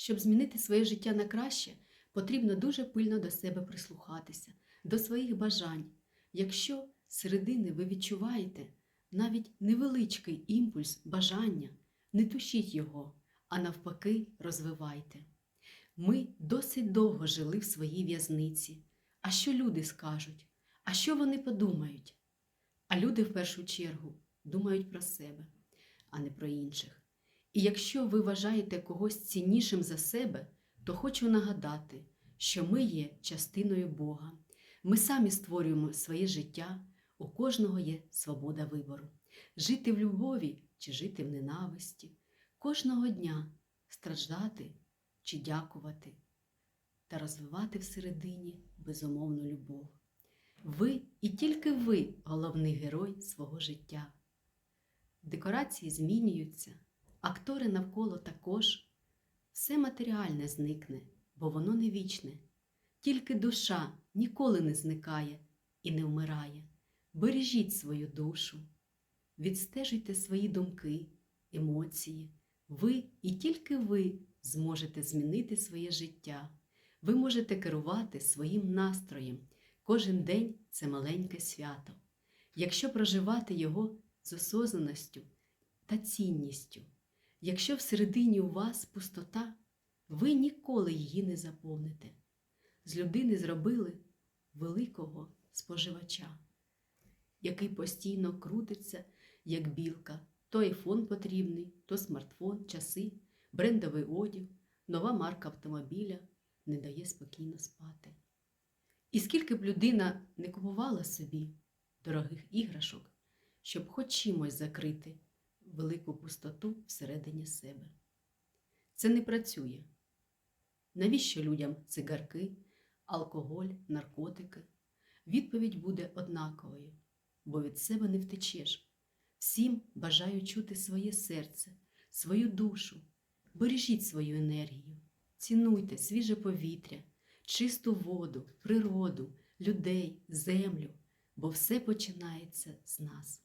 Щоб змінити своє життя на краще, потрібно дуже пильно до себе прислухатися, до своїх бажань. Якщо середини ви відчуваєте навіть невеличкий імпульс бажання, не тушіть його, а навпаки, розвивайте. Ми досить довго жили в своїй в'язниці. А що люди скажуть? А що вони подумають? А люди в першу чергу думають про себе, а не про інших. І якщо ви вважаєте когось ціннішим за себе, то хочу нагадати, що ми є частиною Бога. Ми самі створюємо своє життя, у кожного є свобода вибору. Жити в любові чи жити в ненависті, кожного дня страждати чи дякувати та розвивати всередині безумовну любов. Ви і тільки ви головний герой свого життя. Декорації змінюються, актори навколо також. Все матеріальне зникне, бо воно не вічне. Тільки душа ніколи не зникає і не вмирає. Бережіть свою душу, відстежуйте свої думки, емоції. Ви і тільки ви зможете змінити своє життя. Ви можете керувати своїм настроєм. Кожен день це маленьке свято. Якщо проживати його з осознаністю та цінністю, якщо всередині у вас пустота, ви ніколи її не заповните. З людини зробили великого споживача, який постійно крутиться, як білка, то айфон потрібний, то смартфон, часи, брендовий одяг, нова марка автомобіля не дає спокійно спати. І скільки б людина не купувала собі дорогих іграшок, щоб хоч чимось закрити велику пустоту всередині себе. Це не працює. Навіщо людям цигарки, алкоголь, наркотики? Відповідь буде однаковою, бо від себе не втечеш. Всім бажаю чути своє серце, свою душу. Бережіть свою енергію, цінуйте свіже повітря, чисту воду, природу, людей, землю, бо все починається з нас.